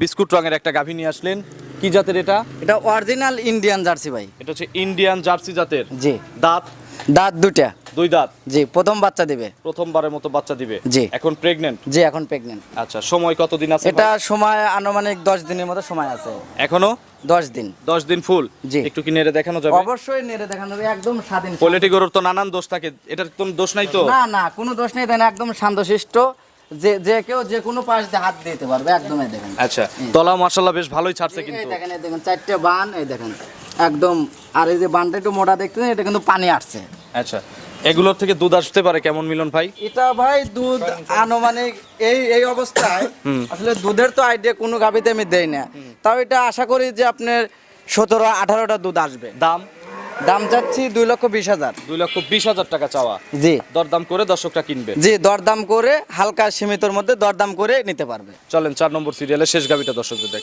Biscuit রঙের একটা গাভী নিয়ে আসলেন। কি জাতের এটা? এটা অরিজিনাল ইন্ডিয়ান জার্সি ভাই। এটা হচ্ছে ইন্ডিয়ান জার্সি জাতের। জি। দাঁত? দাঁত দুটা দুই দাঁত? জি প্রথম বাচ্চা দিবে। প্রথমবারের মতো বাচ্চা দিবে। জি। এখন প্রেগনেন্ট জি এখন প্রেগনেন্ট আচ্ছা সময় কতদিন আছে এটা সময় আনুমানিক দশ দিনের মতো সময় আছে। এখনও? দশ দিন। দশ দিন ফুল জি। একটু কি নেড়ে দেখানো যাবে? অবশ্যই নেড়ে দেখানো যাবে একদম স্বাধীন। কোয়ালিটি গরুর তো নানান দোষ থাকে। এটার কোনো দোষ নাই তো? না না কোনো দোষ নেই দেন একদম শান্তশিষ্ট যে যে কেউ যে কোনো পাশ দিয়ে হাত দিতে পারবে একদমই দেখেন। আচ্ছা তলা বেশ ভালোই ছাড়ছে এই দেখেন এই দেখেন চারটে বান এই দেখেন। একদম আর এই যে বানটা একটু মোটা দেখতেছেন এটা কিন্তু পানি আসছে। আচ্ছা এগুলোর থেকে দুধ আসতে পারে কেমন মিলন ভাই? এটা ভাই দুধ আনুমানিক এই এই অবস্থায় আসলে দুধের তো আইডিয়া কোনো গাভিতে আমি দেই না। তাও এটা আশা করি যে আপনার সতেরো আঠারোটা দুধ আসবে। দাম? দাম চাচ্ছি দুই লক্ষ বিশ হাজার। দুই লক্ষ বিশ হাজার টাকা চাওয়া। জি। দরদাম করে দর্শকরা কিনবে। জি দরদাম করে হালকা সীমিতর মধ্যে দরদাম করে নিতে পারবে। চলেন চার নম্বর সিরিয়ালে শেষ গাবিটা দর্শকদের দেখ